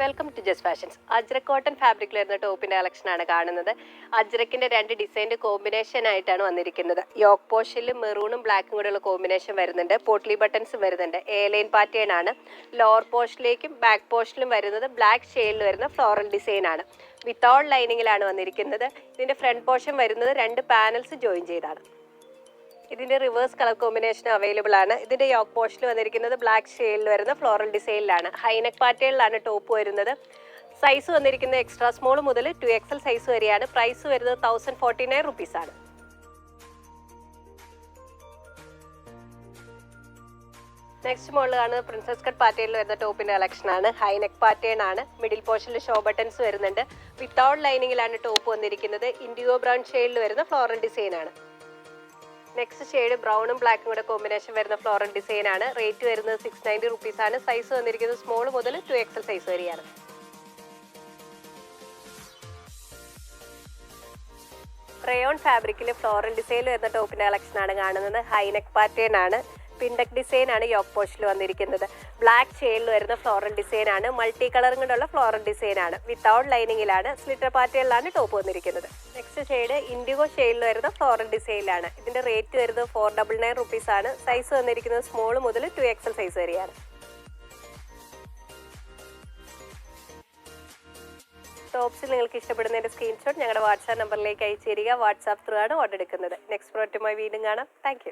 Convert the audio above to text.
Welcome to just fashions Ajrak cotton ഫാബ്രിക്കിൽ വരുന്ന ടോപ്പിന്റെ കളക്ഷൻ ആണ് കാണുന്നത്. അജ്രക്കിന്റെ രണ്ട് ഡിസൈന്റെ കോമ്പിനേഷൻ ആയിട്ടാണ് വന്നിരിക്കുന്നത്. യോക്ക് പോഷനിലും മെറൂണും ബ്ലാക്കും കൂടെയുള്ള കോമ്പിനേഷൻ വരുന്നുണ്ട്. പോട്ട്ലി ബട്ടൺസ് വരുന്നുണ്ട്. എ ലൈൻ പാറ്റേൺ ആണ്. ലോവർ പോഷനിലേക്കും ബാക്ക് പോഷനിലും വരുന്നത് ബ്ലാക്ക് ഷെയ്ഡിൽ വരുന്ന ഫ്ലോറൽ ഡിസൈൻ ആണ്. വിത്തൗട്ട് ലൈനിങ്ങിലാണ് വന്നിരിക്കുന്നത്. ഇതിന്റെ ഫ്രണ്ട് പോർഷൻ വരുന്നത് രണ്ട് പാനൽസ് ജോയിൻ ചെയ്താണ്. ഇതിന്റെ റിവേഴ്സ് കളർ കോമ്പിനേഷൻ അവൈലബിൾ ആണ്. ഇതിന്റെ യോക്ക് പോസ്റ്റിൽ വന്നിരിക്കുന്നത് ബ്ലാക്ക് ഷെയ്ഡിൽ വരുന്ന ഫ്ലോറൽ ഡിസൈനിലാണ് ഹൈനെക്ക് പാറ്റേണിലാണ് ടോപ്പ് വരുന്നത്. സൈസ് വന്നിരിക്കുന്നത് എക്സ്ട്രാ സ്മോൾ മുതൽ ടു എക്സൽ സൈസ് വരെയാണ്. പ്രൈസ് വരുന്നത് തൗസൻഡ് ഫോർട്ടി നയൻ റുപ്പീസ് ആണ്. നെക്സ്റ്റ് മോളിൽ കാണുന്നത് പ്രിൻസസ് കട്ട് പാറ്റേണിൽ വരുന്ന ടോപ്പിന്റെ കളക്ഷൻ ആണ്. ഹൈനെക് പാറ്റേൺ ആണ്. മിഡിൽ പോർഷനിൽ ഷോ ബട്ടൺസ് വരുന്നുണ്ട്. വിത്തൗട്ട് ലൈനിങ്ങിലാണ് ടോപ്പ് വന്നിരിക്കുന്നത്. ഇൻഡിഗോ ബ്രൗൺ ഷെയ്ഡിൽ വരുന്ന ഫ്ലോറൽ ഡിസൈൻ ആണ്. നെക്സ്റ്റ് ഷെയ്ഡ് ബ്രൗണും ബ്ലാക്കും കൂടെ കോമ്പിനേഷൻ വരുന്ന ഫ്ലോറൽ ഡിസൈൻ ആണ്. റേറ്റ് വരുന്നത് സിക്സ് നയന്റി റുപ്പീസ് ആണ്. സൈസ് വന്നിരിക്കുന്നത് സ്മോൾ മുതൽ ടു എക്സൽ സൈസ് വരെയാണ്. റയോൺ ഫാബ്രിക്കിൽ ഫ്ലോറൽ ഡിസൈൻ വരുന്ന ടോപ്പിന്റെ കളക്ഷൻ ആണ് കാണുന്നത്. ഹൈനെക്ക് പാറ്റേൺ ആണ്. പിണ്ടക് ഡിസൈൻ ആണ് യോക്ക് പോസ്റ്റിൽ വന്നിരിക്കുന്നത്. ബ്ലാക്ക് ഷെയ്ഡിൽ വരുന്ന ഫ്ലോറൽ ഡിസൈൻ ആണ്. മൾട്ടി കളറും കൊണ്ടുള്ള ഫ്ലോറൽ ഡിസൈൻ ആണ്. വിത്തൗട്ട് ലൈനിങ്ങിലാണ് സ്ലിറ്റർ പാറ്റേണിലാണ് ടോപ്പ് വന്നിരിക്കുന്നത്. നെക്സ്റ്റ് ഷെയ്ഡ് ഇൻഡിഗോ ഷെയ്ഡിൽ വരുന്ന ഫ്ലോറൽ ഡിസൈനിലാണ് ഇതിന്റെ റേറ്റ് വരുന്നത് ഫോർ ഡബിൾ നയൻ റുപ്പീസ് ആണ്. സൈസ് വന്നിരിക്കുന്നത് സ്മോൾ മുതൽ ടു എക്സൽ സൈസ് വരെയാണ്. ടോപ്സിൽ നിങ്ങൾക്ക് ഇഷ്ടപ്പെടുന്നതിന്റെ സ്ക്രീൻഷോട്ട് ഞങ്ങളുടെ വാട്സാപ്പ് നമ്പറിലേക്ക് അയച്ചു തരിക. വാട്സാപ്പ് ത്രൂ ആണ് ഓർഡർ എടുക്കുന്നത്. നെക്സ്റ്റ് പ്രോഡക്റ്റുമായി വീണ്ടും കാണാം. താങ്ക്